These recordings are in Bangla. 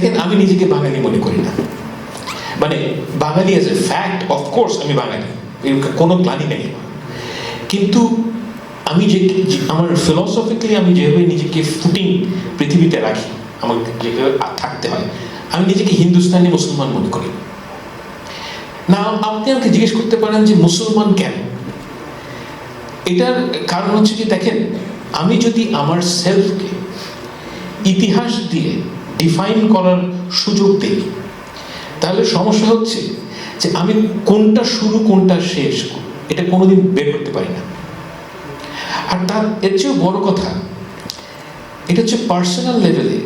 দেখেন, আমি নিজেকে বাঙালি মনে করি না। মানে Bangali as a fact of course আমি বাঙালি। কোনো গ্লানি নেই কিন্তু আমি যে, যে- আমার ফিলসফিক্যালি আমি যেভাবে নিজেকে ফুটিং পৃথিবীতে রাখি, আমাকে যেভাবে থাকতে হয়, আমি নিজেকে হিন্দুস্তানি মুসলমান মনে করি। না, আপনি আমাকে জিজ্ঞেস করতে পারেন যে মুসলমান কেন? এটার কারণ হচ্ছে কি, দেখেন, আমি যদি আমার সেলফকে ইতিহাস দিয়ে ডিফাইন করার সুযোগ দিই। তাহলে সমস্যা হচ্ছে যে আমি কোনটা শুরু, কোনটা শেষ, এটা কোনোদিন বের করতে পারি না। আর তার এর চেয়েও বড় কথা, এটা হচ্ছে পার্সোনাল লেভেলে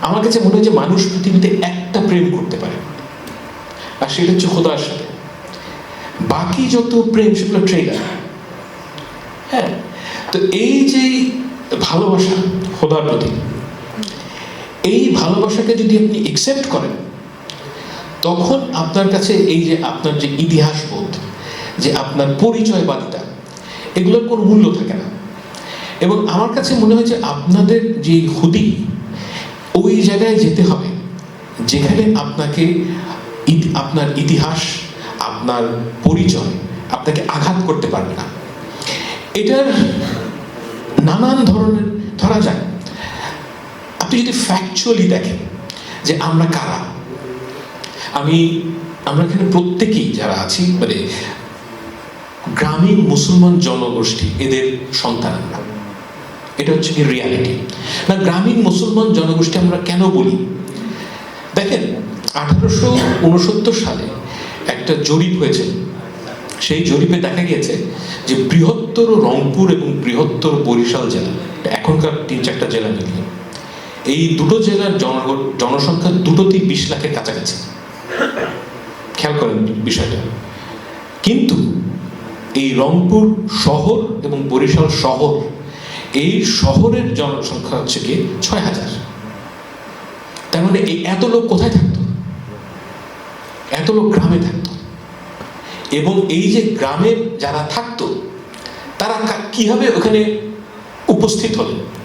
আমার কাছে মনে হয় যে মানুষ পৃথিবীতে একটা প্রেম করতে পারে। আর সেটা হচ্ছে খোদার সাথে। বাকি যত প্রেম সেগুলো ট্রেলার হ্যাঁ তো এই যে ভালোবাসা খোদার প্রতি এই ভালোবাসাকে যদি আপনি একসেপ্ট করেন, তখন আপনার কাছে এই যে আপনার যে ইতিহাস বোধ যে আপনার পরিচয়বাদিতা, এগুলোর কোনো মূল্য থাকে না। এবং আমার কাছে মনে হয় যে আপনাদের যে হুদি ওই জায়গায় যেতে হবে, যেখানে আপনাকে আপনার ইতিহাস, আপনার পরিচয়, আপনাকে আঘাত করতে পারবে না। এটার নানান ধরনের, ধরা যায় যদি ফ্যাকচুয়ালি দেখেন যে আমরা কারা, আমি, আমরা এখানে প্রত্যেকেই যারা আছি মানে গ্রামীণ মুসলমান জনগোষ্ঠী, এদের সন্তান আমরা। এটা হচ্ছে কি রিয়ালিটি না, গ্রামীণ মুসলমান জনগোষ্ঠী আমরা কেন বলি? দেখেন, আঠারোশো উনসত্তর সালে একটা জরিপ হয়েছে। সেই জরিপে দেখা গিয়েছে যে বৃহত্তর রংপুর এবং বৃহত্তর বরিশাল জেলা, এখনকার তিন চারটা জেলা মিলিয়ে। এই দুটো জেলার জনসংখ্যা দুটোতেই বিশ লাখের কাছাকাছি। খেয়াল করেন বিষয়টা। কিন্তু এই রংপুর শহর এবং বরিশাল শহর, এই শহরের জনসংখ্যা হচ্ছে কি ছয় হাজার। তার মানে এই এত লোক কোথায় থাকতো? এত লোক গ্রামে থাকতো। এবং এই যে গ্রামে যারা থাকতো, তারা কীভাবে ওখানে উপস্থিত হলেন?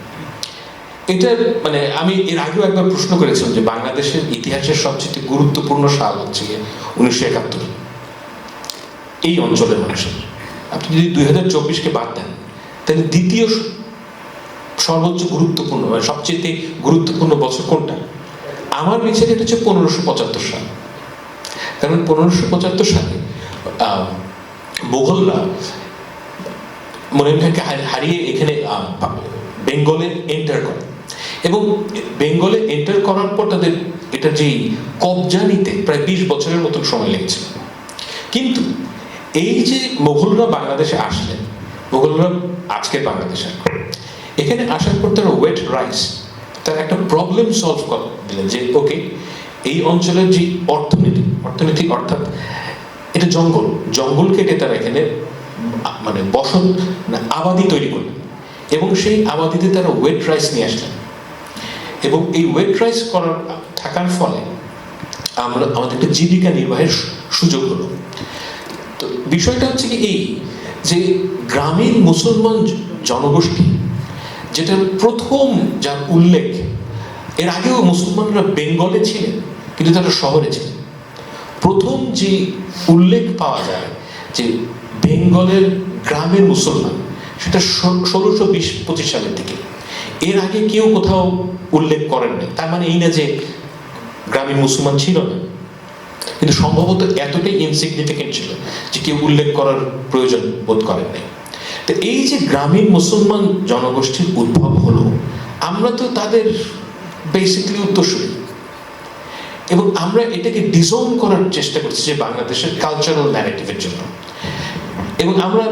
এটার মানে আমি এর আগেও একবার প্রশ্ন করেছিলাম যে বাংলাদেশের ইতিহাসের সবচেয়ে গুরুত্বপূর্ণ সাল হচ্ছে গিয়ে উনিশশো একাত্তর। এই অঞ্চলের মানুষের। আপনি যদি দুই হাজার চব্বিশকে বাদ দেন তাহলে দ্বিতীয় সর্বোচ্চ গুরুত্বপূর্ণ মানে সবচেয়ে গুরুত্বপূর্ণ বছর কোনটা? আমার বিচারে এটা হচ্ছে পনেরোশো পঁচাত্তর সাল। কারণ পনেরোশো পঁচাত্তর সালে আহ, মুঘলরা মনিরখানকে হারিয়ে এখানে বেঙ্গলে এন্টার করে। এবং বেঙ্গলে এন্টার করার পর তাদের এটা যেই কবজা নিতে প্রায় বিশ বছরের মতন সময় লেগেছিল কিন্তু এই যে মোগলরা বাংলাদেশে আসলেন মোগলরা আজকে বাংলাদেশে এখানে আসার পর তারা ওয়েট রাইস তার একটা প্রবলেম সলভ করে দিলেন যে ওকে এই অঞ্চলের যে অর্থনীতি অর্থনীতি অর্থাৎ এটা জঙ্গল জঙ্গল কেটে তারা এখানে মানে বসত না আবাদি তৈরি করলেন। এবং সেই আবাদিতে তারা ওয়েট রাইস নিয়ে আসলেন। এবং এই ওয়েট রাইস করার থাকার ফলে আমরা আমাদের একটা জীবিকা নির্বাহের সুযোগ হলো। তো বিষয়টা হচ্ছে কি এই যে গ্রামীণ মুসলমান জনগোষ্ঠী যেটা প্রথম যার উল্লেখ, এর আগেও মুসলমানরা বেঙ্গলে ছিলেন, কিন্তু তারা শহরে ছিলেন। প্রথম যে উল্লেখ পাওয়া যায় যে বেঙ্গলের গ্রামের মুসলমান, সেটা ষোলোশো বিশ পঁচিশ সালের দিকে। এর আগে কেউ কোথাও উল্লেখ করেন নাই। তার মানে এই না যে গ্রামীণ মুসলমান ছিল না। কিন্তু সম্ভবত এতটাই ইনসিগনিফিকেন্ট ছিল যে কেউ উল্লেখ করার প্রয়োজন বোধ করেন নাই। তো এই যে গ্রামীণ মুসলমান জনগোষ্ঠীর উদ্ভব হলো, আমরা তো তাদের বেসিক্যালি উত্তরসূরি। এবং আমরা এটাকে ডিজোন করার চেষ্টা করছি যে বাংলাদেশের কালচারাল ন্যারেটিভের জন্য। এবং আমরা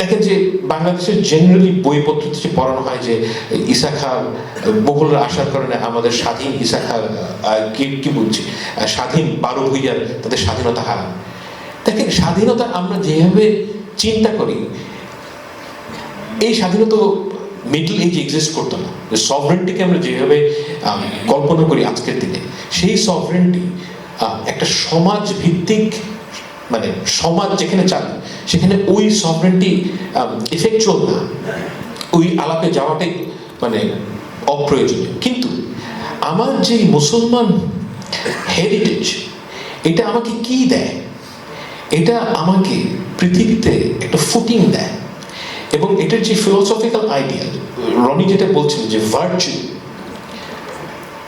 দেখেন যে বাংলাদেশের জেনারেলি বইপত্র যে পড়ানো হয় যে ঈসা খা মোগলরা আসার কারণে আমাদের স্বাধীন ঈসা খা কি কি বলছি? স্বাধীন বারো ভুইয়ার তাদের স্বাধীনতা হারান। দেখেন স্বাধীনতা আমরা যেভাবে চিন্তা করি, এই স্বাধীনতা মিডল এজ এক্সিস্ট করতো না। সভরেন্টিকে আমরা যেভাবে কল্পনা করি আজকের দিনে, সেই সভরেন্টি একটা সমাজ ভিত্তিক মানে সমাজ যেখানে চালে, সেখানে ওই সভরেন্টি এফেক্চুয়াল না। ওই আলাপে যাওয়াটাই মানে অপ্রয়োজনীয়। কিন্তু আমার যে মুসলমান হেরিটেজ এটা আমাকে কি দেয়? এটা আমাকে পৃথিবীতে একটা ফুটিং দেয়। এবং এটার যে ফিলোসফিক্যাল আইডিয়া রনি যেটা বলছেন যে ভার্চু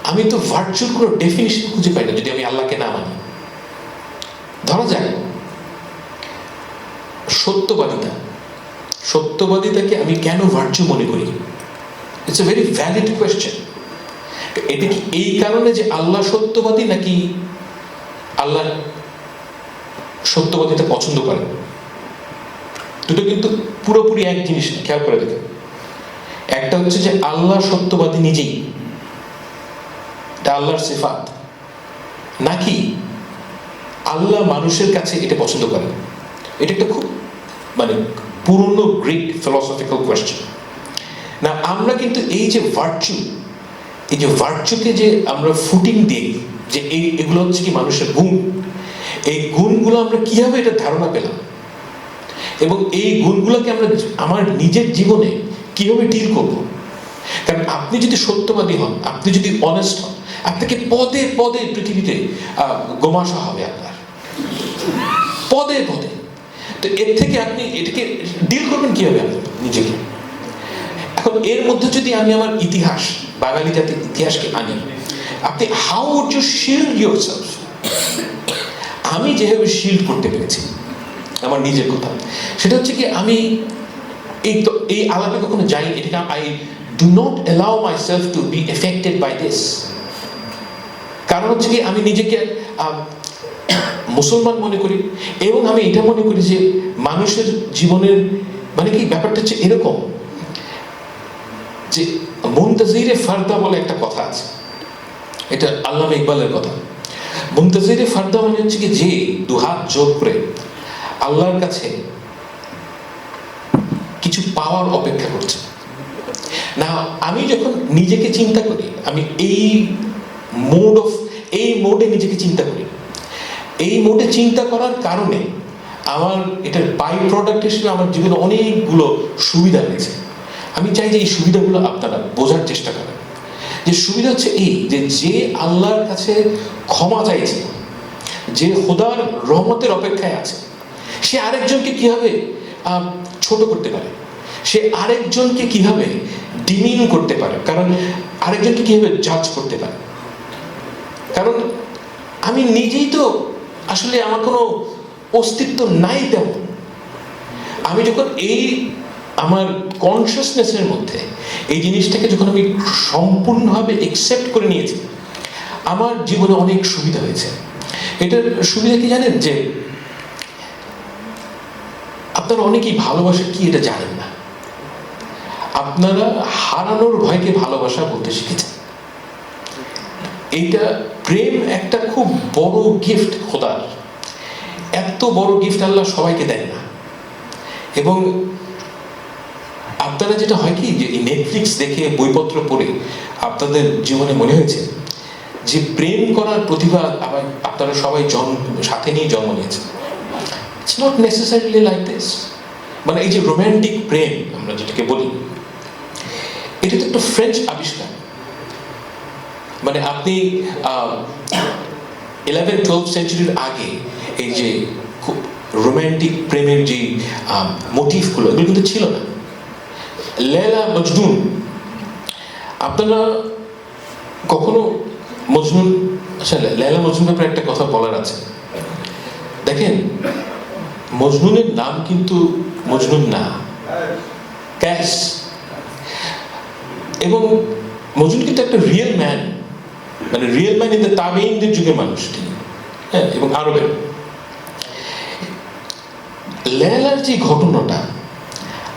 আমি তো ভার্চুর কোনো ডেফিনেশন খুঁজে পাই না। যদি আমি আল্লাহকে না মানি ধরা যায় সত্যবাদিতা। সত্যবাদিতাকে আমি কেন ভার্চু মনে করি? It's a very valid question এটা কি এই কারণে যে আল্লাহ সত্যবাদী নাকি আল্লাহ সত্যবাদিতা পছন্দ করে দুটো কিন্তু পুরোপুরি এক জিনিস খেয়াল করে দেখেন। একটা হচ্ছে যে আল্লাহ সত্যবাদী নিজেই। আল্লাহর সিফাত। নাকি আল্লাহ মানুষের কাছে এটা পছন্দ করে এটা একটা খুব মানে পুরনো গ্রিক ফিলোসফিক্যাল কোয়েশ্চেন না আমরা কিন্তু এই যে ভার্চু এই যে ভার্চুকে যে আমরা ফুটিং দিই, যে এই, এগুলো হচ্ছে কি মানুষের গুণ, এই গুণগুলো আমরা কীভাবে এটা ধারণা পেলাম? এবং এই গুণগুলোকে আমরা আমার নিজের জীবনে কীভাবে ডিল করব? কারণ আপনি যদি সত্যবাদী হন, আপনি যদি অনেস্ট হন, আপনাকে পদে পদে পৃথিবীতে গোমাশা হবে আপনার। পদে পদে। তো এর থেকে আপনি এটাকে ডিল করবেন কীভাবে নিজেকে? এখন এর মধ্যে যদি আমি আমার ইতিহাস, বাঙালি জাতির ইতিহাসকে আনি, আপনি how would you shield yourself আমি যেভাবে শিল্ড করতে পেরেছি, আমার নিজের কথা। সেটা হচ্ছে কি আমি এই তো, এই আলাপে কখনো যাই, এটাকে I do not allow myself to be affected by this কারণ হচ্ছে কি আমি নিজেকে মুসলমান মনে করি, এবং আমি এটা মনে করি যে মানুষের জীবনের মানে কি ব্যাপারটা হচ্ছে এরকম, যে মুন্তাজিরে ফারদা বলে একটা কথা আছে। এটা আল্লামা ইকবালের কথা। মুন্তাজিরে ফারদা মানে হচ্ছে কি যে দুহাত যোগ করে আল্লাহর কাছে কিছু পাওয়ার অপেক্ষা করছে। না আমি যখন নিজেকে চিন্তা করি, আমি এই মোড অফ এই মোডে নিজেকে চিন্তা করি এই মোডে চিন্তা করার কারণে আমার এটার বাই প্রোডাক্ট হিসেবে আমার জীবনে অনেকগুলো সুবিধা রয়েছে আমি চাই যে এই সুবিধাগুলো আপনারা বোঝার চেষ্টা করেন। যে সুবিধা হচ্ছে এই যে যে আল্লাহর কাছে ক্ষমা চাইছে, যে খোদার রহমতের অপেক্ষায় আছে, সে আরেকজনকে কীভাবে ছোট করতে পারে? সে আরেকজনকে কীভাবে ডিমিন করতে পারে? কারণ আরেকজনকে কীভাবে জাজ করতে পারে? কারণ আমি নিজেই তো আসলে আমার কোনো অস্তিত্ব নাই তেমন। আমি যখন এই আমার কনসিয়াসনেসের মধ্যে এই জিনিসটাকে যখন আমি সম্পূর্ণভাবে একসেপ্ট করে নিয়েছি, আমার জীবনে অনেক সুবিধা হয়েছে। এটার সুবিধা কি জানেন? যে আপনারা অনেকেই ভালোবাসা কি এটা জানেন না। আপনারা হারানোর ভয়কে ভালোবাসা বলতে শিখেছেন। এইটা প্রেম একটা খুব বড় গিফট খোদার। এত বড় গিফট আল্লাহ সবাইকে দেন না। এবং আপনারা যেটা হয় কি, যে নেটফ্লিক্স দেখে বইপত্র পড়ে আপনাদের জীবনে মনে হয়েছে যে প্রেম করার প্রতিভা আবার আপনারা সবাই জন্ম সাথে নিয়ে জন্ম নিয়েছেন। It's not necessarily like this মানে এই যে রোম্যান্টিক প্রেম আমরা যেটাকে বলি, এটা তো একটা ফ্রেঞ্চ আবিষ্কার। মানে আপনি ইলেভেন টুয়েলভ সেঞ্চুরির আগে এই যে খুব রোম্যান্টিক প্রেমের যে মোটিভগুলো এগুলো কিন্তু ছিল না। লেলা মজনুন, আপনারা কখনো মজনুন আচ্ছা লেলা মজনুন ব্যাপারে একটা কথা বলার আছে। দেখেন, মজনুনের নাম কিন্তু মজনুন না, ক্যাশ। এবং মজনুন কিন্তু একটা রিয়েল ম্যান মানে রিয়েল দ্য তাবেইনদের যুগের মানুষ তিনি। হ্যাঁ এবং আরবের। লেলার যে ঘটনাটা,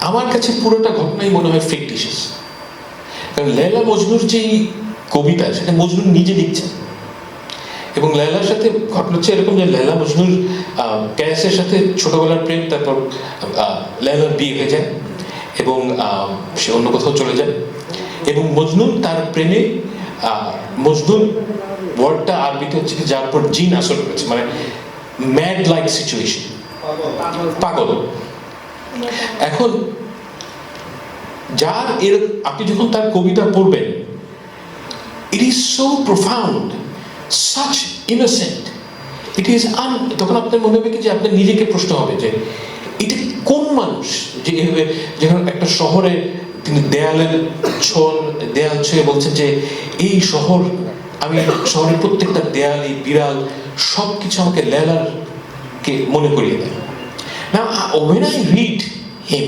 আমার কাছে পুরোটা ঘটনাই মনে হয় ফিকটিশিয়াস কারণ লেলা মজনুর যেই কবিতা, সেটা মজনুর নিজে লিখছেন। এবং লেলার সাথে ঘটনা হচ্ছে এরকম যে লেলা মজনুর ক্যাসের সাথে ছোটবেলার প্রেম, তারপর লেলার বিয়ে হয়ে যায় এবং সে অন্য কোথাও চলে যায়। এবং মজনুন তার প্রেমে মজনুন ওয়ার্ডটা আরবিতে হচ্ছে কি, যার উপর জিন আসর করেছে মানে ম্যাড লাইক সিচুয়েশন পাগল। এখন, যার এর, আপনি যখন তার কবিতা পড়বেন it is so profound such innocent it is an তখন আপনার মনে হবে কি, যে আপনার নিজেকে প্রশ্ন হবে যে, এটা কোন মানুষ যে যখন একটা শহরে তিনি দেয়ালের ছোল দেয়াল ছুঁয়ে বলছেন যে, এই শহর, আমি শহরের প্রত্যেকটা দেয়ালি বিড়াল সব কিছু আমাকে লেলার কে মনে করিয়ে দেয়। না ওয়েন আই রিড হিম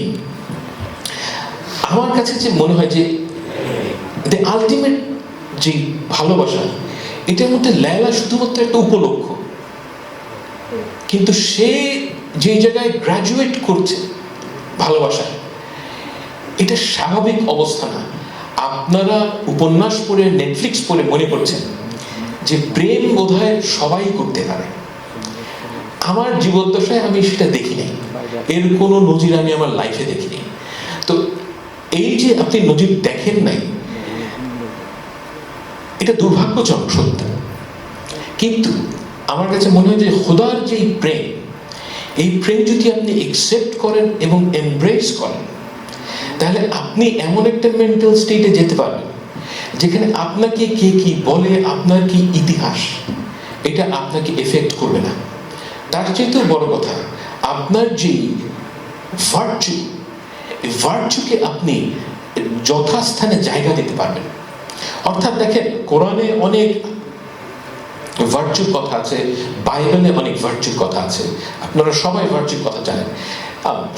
আমার কাছে যে মনে হয় যে দ্য আলটিমেট যে ভালোবাসা, এটার মধ্যে লেলা শুধুমাত্র একটা উপলক্ষ। কিন্তু সে যে জায়গায় গ্রাজুয়েট করছে ভালোবাসায়, এটা স্বাভাবিক অবস্থা না। আপনারা উপন্যাস পড়ে নেটফ্লিক্স পড়ে মনে করছেন যে প্রেম বোধহয় সবাই করতে পারে। আমার জীবদ্দশায় আমি সেটা দেখি নাই এর কোনো নজির আমি আমার লাইফে দেখিনি। তো এই যে আপনি নজির দেখেন নাই, এটা দুর্ভাগ্যজনক সত্য। কিন্তু আমার কাছে মনে হয় যে খোদার যে প্রেম, এই প্রেম যদি আপনি একসেপ্ট করেন এবং এমব্রেস করেন তাহলে আপনি এমন একটা মেন্টাল স্টেটে যেতে পারবেন, যেখানে আপনাকে কে কি বলে, আপনার কি ইতিহাস, এটা আপনাকে এফেক্ট করবে না। তার চাইতেও বড় কথা, আপনার যে ভার্চু এই ভার্চুকে আপনি যথাস্থানে জায়গা দিতে পারবেন। অর্থাৎ দেখেন, কোরআনে অনেক ভার্চুর কথা আছে, বাইবেলে অনেক ভার্চুর কথা আছে। আপনারা সবাই ভার্চুর কথা জানেন।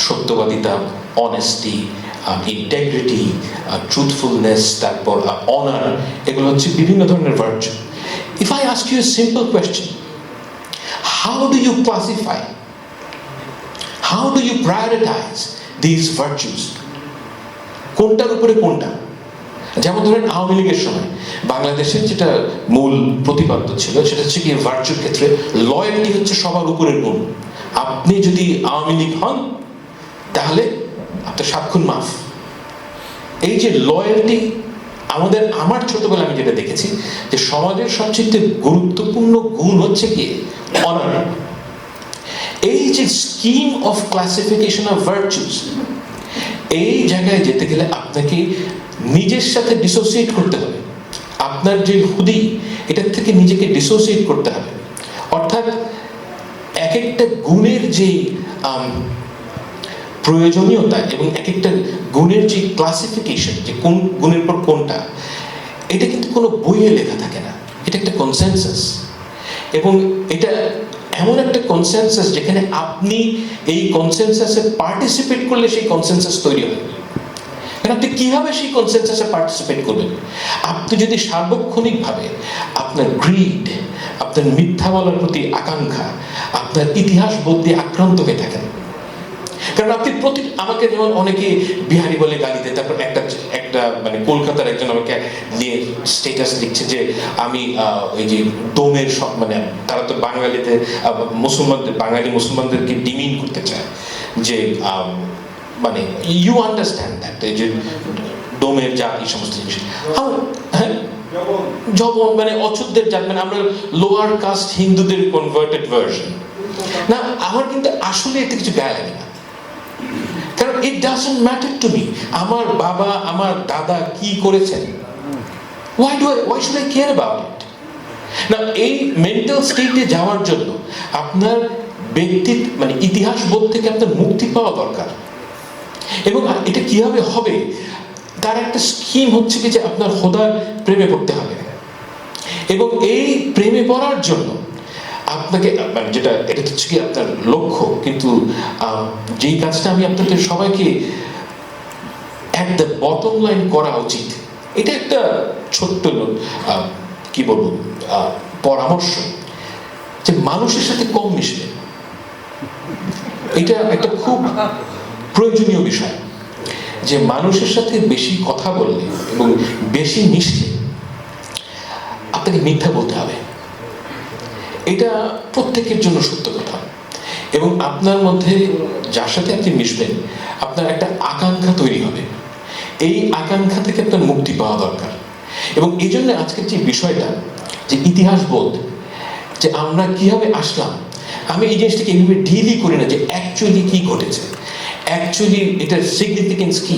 সত্যবাদিতা অনেস্টি ইন্টেগ্রিটি ট্রুথফুলনেস তারপর অনার এগুলো হচ্ছে বিভিন্ন ধরনের virtue if I ask you simple question how do you classify how do you prioritise this virtues কোনটার উপরে কোনটা? যেমন ধরেন আওয়ামী লীগের সময়, বাংলাদেশের যেটা মূল প্রতিপাদ্য ছিল, সেটা হচ্ছে কি ভার্চুর ক্ষেত্রে লয়্যালটি হচ্ছে সবার উপরের গুণ আপনি যদি আওয়ামী লীগ হন, তাহলে আপনার সাক্ষুন মাফ। এই যে লয়্যালটি আমাদের, আমার ছোটবেলা আমি যেটা দেখেছি, যে সমাজের সবচেয়ে গুরুত্বপূর্ণ গুণ হচ্ছে কি? অনার এই যে scheme of classification of virtues এই জায়গায় যেতে গেলে আপনাকে নিজের সাথে ডিসোসিয়েট করতে হবে। আপনার যে হুদি, এটার থেকে নিজেকে ডিসোসিয়েট করতে হবে। অর্থাৎ এক একটা গুণের যে প্রয়োজনীয়তা এবং এক একটা গুণের যে ক্লাসিফিকেশন যে কোন গুণের পর কোনটা, এটা কিন্তু কোনো বইয়ে লেখা থাকে না। এটা একটা কনসেনসাস এবং এটা এমন একটা কনসেনসাস যেখানে আপনি এই কনসেনসাসে পার্টিসিপেট করলে সেই কনসেনসাস তৈরি হয়। আপনি কীভাবে সেই কনসেনসাসে পার্টিসিপেট করবেন? আপনি যদি সার্বক্ষণিকভাবে আপনার গ্রিড আপনার মিথ্যা বলার প্রতি আকাঙ্ক্ষা, আপনার ইতিহাস বোধ আক্রান্ত হয়ে থাকেন কারণ আপনি প্রতি আমাকে যেমন অনেকে বিহারি বলে গালি দেয়, তারপর একটা একটা মানে কলকাতার একজন আমাকে নিয়ে স্টেটাস লিখছে যে আমি ওই যে ডোমের সব মানে তারা তো বাঙালিতে মুসলমানদের বাঙালি মুসলমানদেরকে ডিমিন করতে চায় যে মানে ইউ আন্ডারস্ট্যান্ড দ্যাট যে ডোমের জাত, এই সমস্ত জিনিস। হ্যাঁ? জবন মানে অচুতদের জাত মানে আমরা লোয়ার কাস্ট হিন্দুদের কনভার্টেড ভার্সন না, আমার কিন্তু আসলে এতে কিছু গায়ে লাগে না। কারণ it doesn't matter to me আমার বাবা, আমার দাদা কি করেছেন? Why do why should I care about it না এই মেন্টাল স্টেটে যাওয়ার জন্য আপনার ব্যক্তিত্ব মানে ইতিহাস বোধ থেকে আপনার মুক্তি পাওয়া দরকার। এবং এটা কীভাবে হবে? তার একটা স্কিম হচ্ছে কি যে আপনার খোদার প্রেমে পড়তে হবে। এবং এই প্রেমে পড়ার জন্য আপনাকে মানে যেটা, এটা হচ্ছে কি আপনার লক্ষ্য, কিন্তু যেই কাজটা আমি আপনাকে সবাইকে অ্যাট দ্য বটম লাইন করা উচিত, এটা একটা ছোট্ট কি বলব পরামর্শ যে মানুষের সাথে কম মিশবে। এটা একটা খুব প্রয়োজনীয় বিষয় যে মানুষের সাথে বেশি কথা বললে এবং বেশি মিশলে আপনাকে মিথ্যা বলতে হবে। এটা প্রত্যেকের জন্য সত্য কথা। এবং আপনার মধ্যে যার সাথে আপনি মিশবেন, আপনার একটা আকাঙ্ক্ষা তৈরি হবে। এই আকাঙ্ক্ষা থেকে আপনার মুক্তি পাওয়া দরকার। এবং এই জন্য আজকের যে বিষয়টা, যে ইতিহাস বোধ যে আমরা কীভাবে আসলাম, আমি এই জিনিসটাকে এইভাবে ডিলই করি না যে অ্যাকচুয়ালি কি ঘটেছে। অ্যাকচুয়ালি এটার সিগনিফিকেন্স কি?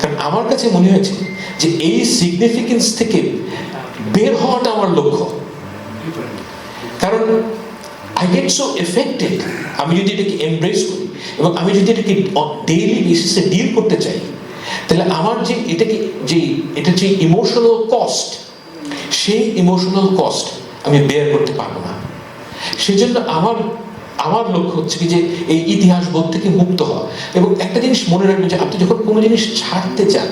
কারণ আমার কাছে মনে হয়েছে যে এই সিগনিফিকেন্স থেকে বের হওয়াটা আমার লক্ষ্য। কারণ আই গেট সো এফেক্টেড আমি যদি এটাকে এমব্রেস করি এবং আমি যদি এটাকে ডেইলি বেসিসে ডিল করতে চাই, তাহলে আমার যে এটাকে যে, এটা যে ইমোশনাল কস্ট সেই ইমোশনাল কস্ট আমি বেয়ার করতে পারব না। সেজন্য আমার আমার লক্ষ্য হচ্ছে কি যে এই ইতিহাস বোধ থেকে মুক্ত হওয়া। এবং একটা জিনিস মনে রাখবেন যে আপনি যখন কোনো জিনিস ছাড়তে চান,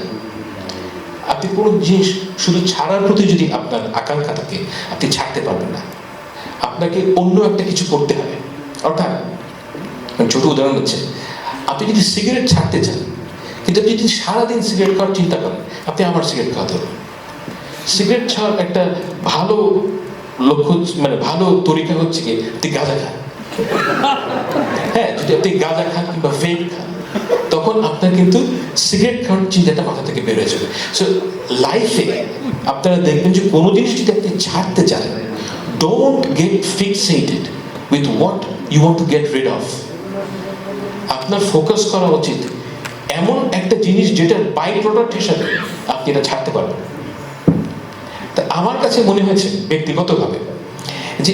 আপনি কোনো জিনিস শুধু ছাড়ার প্রতি যদি আপনার আকাঙ্ক্ষা থাকে, আপনি ছাড়তে পারবেন না। আপনাকে অন্য একটা কিছু করতে হবে। অর্থাৎ ছোট উদাহরণ হচ্ছে, আপনি যদি সিগারেট ছাড়তে চান, কিন্তু আপনি যদি সারাদিন সিগারেট খাওয়ার চিন্তা করেন, আপনি আমার সিগারেট খাওয়াতে হবে সিগারেট ছাড়ার একটা ভালো লক্ষ্য মানে ভালো তরিকা হচ্ছে কি, আপনি গাঁজা খান। হ্যাঁ যদি আপনি গাঁজা খান কিংবা ভেপ খান, তখন আপনার কিন্তু সিগারেট খাওয়ার চিন্তাটা মাথা থেকে বেরোয় যাবে। সো লাইফে আপনারা দেখবেন যে কোনো জিনিস যদি আপনি ছাড়তে চান don't get fixated with what you want to get rid of আপনার ফোকাস করা উচিত এমন একটা জিনিস যেটার বাই প্রোডাক্ট হিসাবে আপনি এটা ছাড়তে পারবেন। তা আমার কাছে মনে হয়েছে ব্যক্তিগতভাবে যে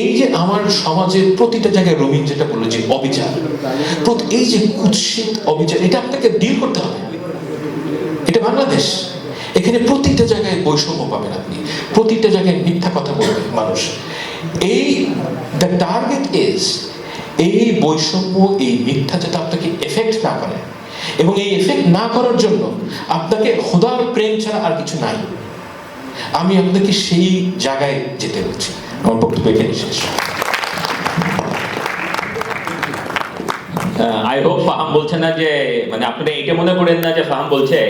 এই যে আমার সমাজের প্রতিটা জায়গায় রঙিন যেটা বলল যে অবিচার এই যে কুৎসিত অবিচার, এটা আপনাকে ডিল করতে হবে। এটা বাংলাদেশ। এখানে প্রতিটা জায়গায় বৈষম্য পাবেন আপনি। প্রতিটা জায়গায় মিথ্যা কথা বলবে মানুষ। এই দ্য টার্গেট ইজ এই বৈষম্য, এই মিথ্যা যাতে আপনাকে এফেক্ট না করে, এবং এই এফেক্ট না করার জন্য আপনাকে খোদার প্রেম ছাড়া আর কিছু নাই। আমি আপনাকে সেই জায়গায় যেতে বলছি। আমার বক্তব্য এখানে শেষ। আই হোপ ফাহাম বলছে না যে মানে আপনারা এটা মনে করেন না যে ফাহাম বলছে।